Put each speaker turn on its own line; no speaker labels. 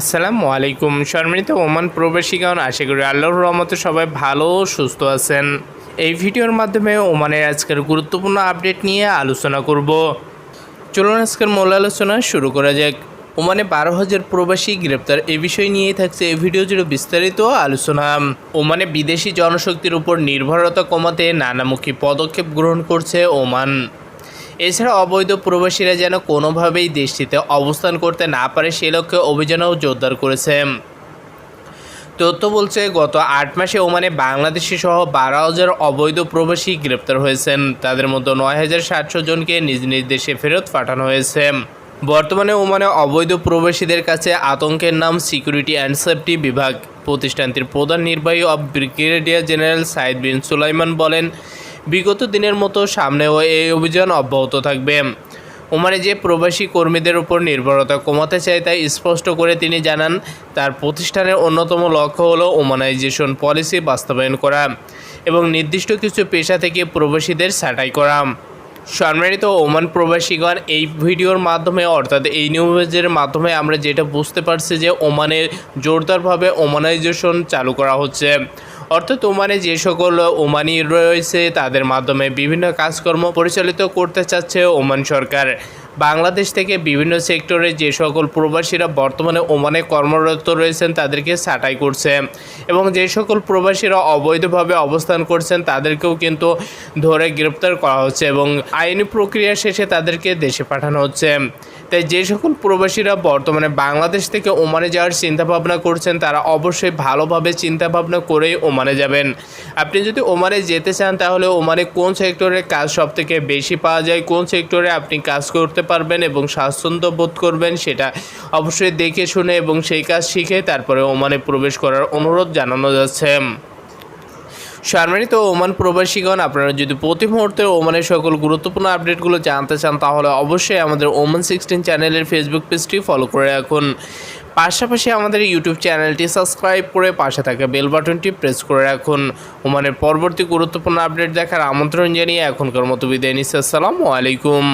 আসসালামু আলাইকুম। সম্মানিত ওমান প্রবাসীগণ, আশা করি আল্লাহর রহমতে সবাই ভালো সুস্থ আছেন। এই ভিডিওর মাধ্যমে ওমানের আজকের গুরুত্বপূর্ণ আপডেট নিয়ে আলোচনা করব। চলুন আজকের মূল আলোচনা শুরু করা যাক। ওমানে বারো হাজার প্রবাসী গ্রেপ্তার এ বিষয় নিয়েই থাকছে এই ভিডিও জুড়ে বিস্তারিত আলোচনা। ওমানে বিদেশি জনশক্তির উপর নির্ভরতা কমাতে নানামুখী পদক্ষেপ গ্রহণ করছে ওমান। এছাড়া অবৈধ প্রবাসীরা যেন কোনোভাবেই দেশটিতে অবস্থান করতে না পারে, সে লক্ষ্যে অভিযানও জোরদার করেছে। তথ্য বলছে, গত আট মাসে ওমানে বাংলাদেশি সহ বারো হাজার অবৈধ প্রবাসী গ্রেপ্তার হয়েছেন। তাদের মধ্যে নয় হাজার সাতশো জনকে নিজ নিজ দেশে ফেরত পাঠানো হয়েছে। বর্তমানে ওমানে অবৈধ প্রবাসীদের কাছে আতঙ্কের নাম সিকিউরিটি অ্যান্ড সেফটি বিভাগ। প্রতিষ্ঠানটির প্রধান নির্বাহী অব ব্রিগেডিয়ার জেনারেল সাইদ বিন সুলাইমান বলেন বিগত দিনের মতো সামনেও এই অভিযান অব্যাহত থাকবে। ওমানে যে প্রবাসী কর্মীদের উপর নির্ভরতা কমাতে চায় তাই স্পষ্ট করে তিনি জানান, তার প্রতিষ্ঠানের অন্যতম লক্ষ্য হলো ওমানাইজেশন পলিসি বাস্তবায়ন করা এবং নির্দিষ্ট কিছু পেশা থেকে প্রবাসীদের ছাঁটাই করা। সম্মানিত ওমান প্রবাসীগণ, এই ভিডিওর মাধ্যমে, অর্থাৎ এই নিউজের মাধ্যমে আমরা যেটা বুঝতে পারছি যে ওমানের জোরদারভাবে ওমানাইজেশন চালু করা হচ্ছে। অর্থাৎ ওমানে যে সকল ওমানি রয়েছে, তাদের মাধ্যমে বিভিন্ন কাজকর্ম পরিচালিত করতে চাচ্ছে ওমান সরকার। বাংলাদেশ থেকে বিভিন্ন সেক্টরে যে সকল প্রবাসীরা বর্তমানে ওমানে কর্মরত রয়েছেন, তাদেরকে ছাঁটাই করছে। এবং যে সকল প্রবাসীরা অবৈধভাবে অবস্থান করছেন, তাদেরকেও কিন্তু ধরে গ্রেপ্তার করা হচ্ছে এবং আইনি প্রক্রিয়া শেষে তাদেরকে দেশে পাঠানো হচ্ছে। তাই যে সকল প্রবাসীরা বর্তমানে বাংলাদেশ থেকে ওমানে যাওয়ার চিন্তাভাবনা করছেন, তারা অবশ্যই ভালোভাবে চিন্তাভাবনা করেই ওমানে যাবেন। আপনি যদি ওমানে যেতে চান, তাহলে ওমানে কোন সেক্টরে কাজ সবথেকে বেশি পাওয়া যায়, কোন সেক্টরে আপনি কাজ করতে পারবেন এবং স্বাচ্ছন্দ্য বোধ করবেন, সেটা অবশ্যই দেখে শুনে এবং সেই কাজ শিখে তারপরে ওমানে প্রবেশ করার অনুরোধ জানানো যাচ্ছে। সম্মানিত ওমান প্রবাসীগণ, আপনারা যদি প্রতি মুহূর্তে ওমানের সকল গুরুত্বপূর্ণ আপডেটগুলো জানতে চান, তাহলে অবশ্যই আমাদের ওমান সিক্সটিন চ্যানেলের ফেসবুক পেজটি ফলো করে রাখুন। পাশাপাশি আমাদের ইউটিউব চ্যানেলটি সাবস্ক্রাইব করে পাশে থাকা বেল বাটনটি প্রেস করে রাখুন। ওমানের পরবর্তী গুরুত্বপূর্ণ আপডেট দেখার আমন্ত্রণ জানিয়ে এখনকার মতো বিদায় নিচ্ছি। আসসালামু আলাইকুম।